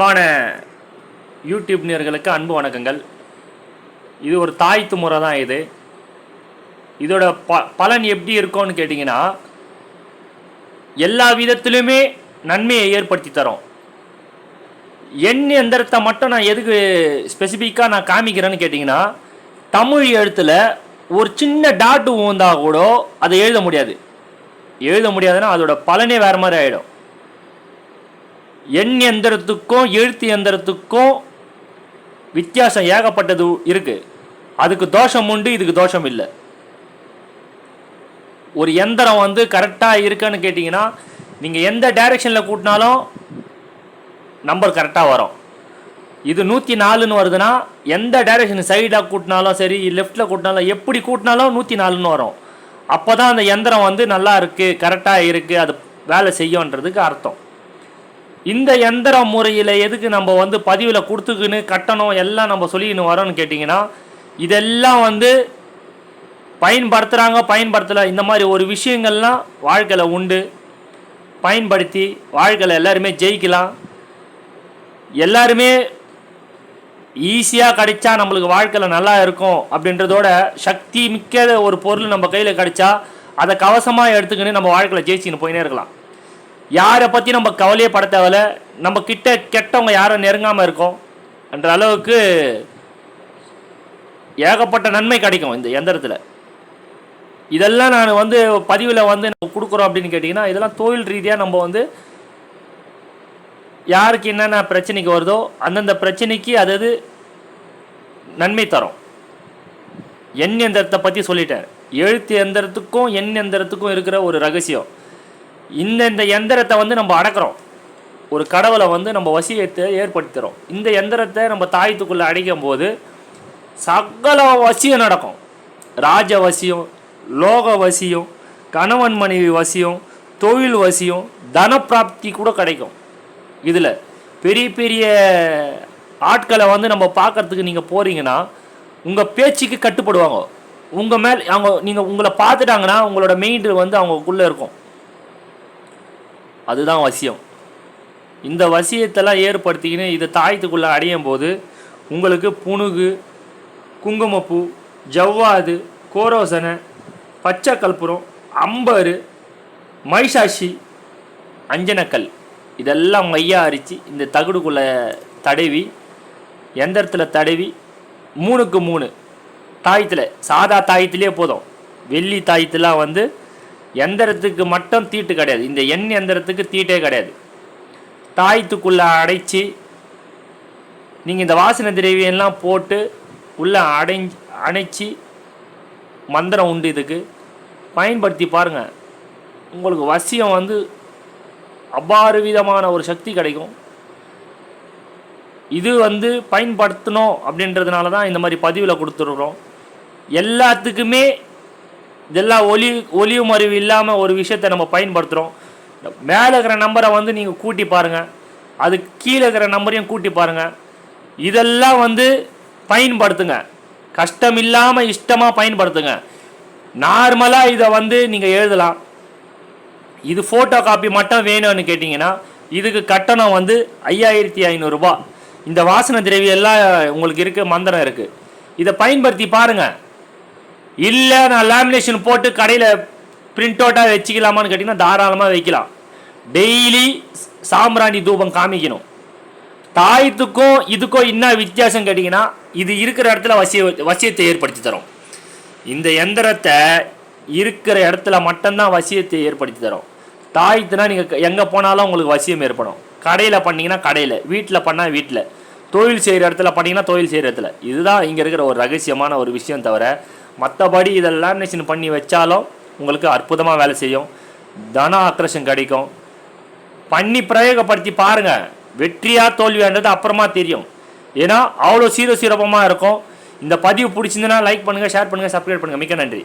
அன்பான யூடியூப் நேர்களுக்கு அன்பு வணக்கங்கள். இது ஒரு தாய்த்து முறை தான் இது. இதோட ப பலன் எப்படி இருக்கும்னு கேட்டிங்கன்னா எல்லா விதத்திலுமே நன்மையை ஏற்படுத்தி தரும். எண் எந்திரத்தை மட்டும் நான் எதுக்கு ஸ்பெசிஃபிக்காக நான் காமிக்கிறேன்னு கேட்டிங்கன்னா தமிழ் எழுத்தில் ஒரு சின்ன டாட்டு ஊந்தா கூட அதை எழுத முடியாது. எழுத முடியாதுன்னா அதோட பலனே வேறு மாதிரி ஆகிடும் எண் எந்திரத்துக்கும் எழுத்து எந்திரத்துக்கும் வித்தியாசம் ஏகப்பட்டது இருக்கு. அதுக்கு தோஷம் உண்டு இதுக்கு தோஷம் இல்லை. ஒரு எந்திரம் வந்து கரெக்டாக இருக்கான்னு கேட்டிங்கன்னா நீங்கள் எந்த டைரெக்ஷனில் கூட்டினாலும் நம்பர் கரெக்டாக வரும். இது நூற்றி நாலுன்னு வருதுன்னா எந்த டைரெக்ஷன் சைடாக கூட்டினாலும் சரி லெஃப்ட்டில் கூட்டினாலும் எப்படி கூட்டினாலும் நூற்றி நாலுன்னு வரும். அப்போ தான் அந்த எந்திரம் வந்து நல்லா இருக்குது கரெக்டாக இருக்குது அது வேலை செய்யுன்றதுக்கு அர்த்தம். இந்த எந்திர முறையில் எதுக்கு நம்ம வந்து பதிவில் கொடுத்துக்கின்னு கட்டணம் எல்லாம் நம்ம சொல்லிக்கின்னு வரோன்னு கேட்டிங்கன்னா இதெல்லாம் வந்து பயன்படுத்துகிறாங்க பயன்படுத்தலை. இந்த மாதிரி ஒரு விஷயங்கள்லாம் வாழ்க்கையில் உண்டு. பயன்படுத்தி வாழ்க்கையில் எல்லாருமே ஜெயிக்கலாம். எல்லாருமே ஈஸியாக கிடைச்சா நம்மளுக்கு வாழ்க்கையில் நல்லா இருக்கும் அப்படின்றதோட சக்தி மிக்க ஒரு பொருள் நம்ம கையில் கிடைச்சா அதை கவசமாக எடுத்துக்கின்னு நம்ம வாழ்க்கையில் ஜெயிச்சுன்னு போயினே இருக்கலாம். யாரை பற்றி நம்ம கவலையே பட தேவையில்ல. நம்ம கிட்ட கெட்டவங்க யாரும் நெருங்காமல் இருக்கோம். என்ற அளவுக்கு ஏகப்பட்ட நன்மை கிடைக்கும் இந்த எந்திரத்தில். இதெல்லாம் நான் வந்து பதிவில் வந்து நம்ம கொடுக்குறோம் அப்படின்னு கேட்டிங்கன்னா இதெல்லாம் தொழில் ரீதியாக நம்ம வந்து யாருக்கு என்னென்ன பிரச்சனைக்கு வருதோ அந்தந்த பிரச்சனைக்கு அது அது நன்மை தரும். எண் எந்திரத்தை பற்றி சொல்லிட்டேன். எழுத்து எந்திரத்துக்கும் எண் எந்திரத்துக்கும் இருக்கிற ஒரு ரகசியம். இந்த இந்த எந்திரத்தை வந்து நம்ம அடக்கிறோம். ஒரு கடவுளை வந்து நம்ம வசியத்தை ஏற்படுத்துகிறோம் இந்த எந்திரத்தை நம்ம தாயத்துக்குள்ளே அடைக்கும் போது சகல வசியம் நடக்கும். ராஜ வசியம் லோக வசியம் கணவன் மனைவி வசியம் தொழில் வசியம் தனப்பிராப்தி கூட கிடைக்கும். இதில் பெரிய பெரிய ஆட்களை வந்து நம்ம பார்க்கறதுக்கு நீங்கள் போகிறீங்கன்னா உங்கள் பேச்சுக்கு கட்டுப்படுவாங்க. உங்கள் மேல் அவங்க நீங்கள் உங்களை பார்த்துட்டாங்கன்னா உங்களோட மெயின் வந்து அவங்களுக்குள்ளே இருக்கும். அதுதான் வசியம். இந்த வசியத்தெல்லாம் ஏற்படுத்திக்கின்னு இதை தாயத்துக்குள்ளே அடையும் போது உங்களுக்கு புணுகு குங்குமப்பூ ஜவ்வாது கோரோசனை பச்சை கற்பூரம் அம்பரு மைசாஷி அஞ்சனக்கல். இதெல்லாம் மையா அரித்து இந்த தகுடுக்குள்ளே தடவி எந்திரத்தில் தடவி மூணுக்கு மூணு. தாயத்தில் சாதா தாயத்திலே போதும். வெள்ளி தாயத்துலாம் வந்து எந்திரத்துக்கு மட்டும் தீட்டு கிடையாது. இந்த எண் எந்திரத்துக்கு தீட்டே கிடையாது. தாயத்துக்குள்ளே அடைச்சி நீங்கள் இந்த வாசனை திரவியெல்லாம் போட்டு உள்ளே அடைஞ்சி அணைச்சி மந்திரம் உண்டு இதுக்கு. பயன்படுத்தி பாருங்கள் உங்களுக்கு வசியம் வந்து அவ்வாறு விதமான ஒரு சக்தி கிடைக்கும். இது வந்து பயன்படுத்தணும் அப்படின்றதுனால தான் இந்த மாதிரி பதிவில் கொடுத்துருக்குறோம். எல்லாத்துக்குமே இதெல்லாம் ஒலி ஒலிவு அறிவு இல்லாமல் ஒரு விஷயத்தை நம்ம பயன்படுத்துகிறோம் மேலே இருக்கிற நம்பரை வந்து நீங்கள் கூட்டி பாருங்கள் அது கீழே இருக்கிற நம்பரையும் கூட்டி பாருங்கள் இதெல்லாம் வந்து பயன்படுத்துங்க. கஷ்டம் இல்லாமல் இஷ்டமாக பயன்படுத்துங்க. நார்மலாக இதை வந்து நீங்கள் எழுதலாம். இது ஃபோட்டோ காப்பி மட்டும் வேணும்னு கேட்டிங்கன்னா இதுக்கு கட்டணம் வந்து ஐயாயிரத்தி ஐநூறுரூபா இந்த வாசனை திரவியம் எல்லாம் உங்களுக்கு இருக்குது மந்திரம் இருக்குது இதை பயன்படுத்தி பாருங்கள் இல்லை நான் லேமினேஷன் போட்டு கடையில் பிரிண்ட் அவுட்டாக வச்சுக்கலாமான்னு கேட்டிங்கன்னா தாராளமாக வைக்கலாம். டெய்லி சாம்பிராணி தூபம் காமிக்கணும். தாயத்துக்கும் இதுக்கும் என்ன வித்தியாசம் கேட்டிங்கன்னா இது இருக்கிற இடத்துல வசிய வசியத்தை ஏற்படுத்தி தரும். இந்த எந்திரத்தை இருக்கிற இடத்துல மட்டும்தான் வசியத்தை ஏற்படுத்தி தரும். தாயத்துனா நீங்கள் எங்கே போனாலும் உங்களுக்கு வசியம் ஏற்படும். கடையில் பண்ணிங்கன்னா கடையில் வீட்டில் பண்ணால் வீட்டில் தொழில் செய்கிற இடத்துல பண்ணிங்கன்னா தொழில் செய்கிற இடத்துல. இதுதான் இங்கே இருக்கிற ஒரு ரகசியமான ஒரு விஷயம் தவிர மற்றபடி இதை லேமினேஷன் பண்ணி வச்சாலும் உங்களுக்கு அற்புதமாக வேலை செய்யும். தன ஆக்ரஷன் கிடைக்கும். பண்ணி பிரயோகப்படுத்தி பாருங்கள் வெற்றியா தோல்வியான்றது அப்புறமா தெரியும். ஏன்னா அவ்வளோ சீரோ சீரப்பமாக இருக்கும். இந்த பதிவு பிடிச்சிருந்தனா லைக் பண்ணுங்கள் ஷேர் பண்ணுங்கள் சப்ஸ்கிரைப் பண்ணுங்கள் மிக்க நன்றி.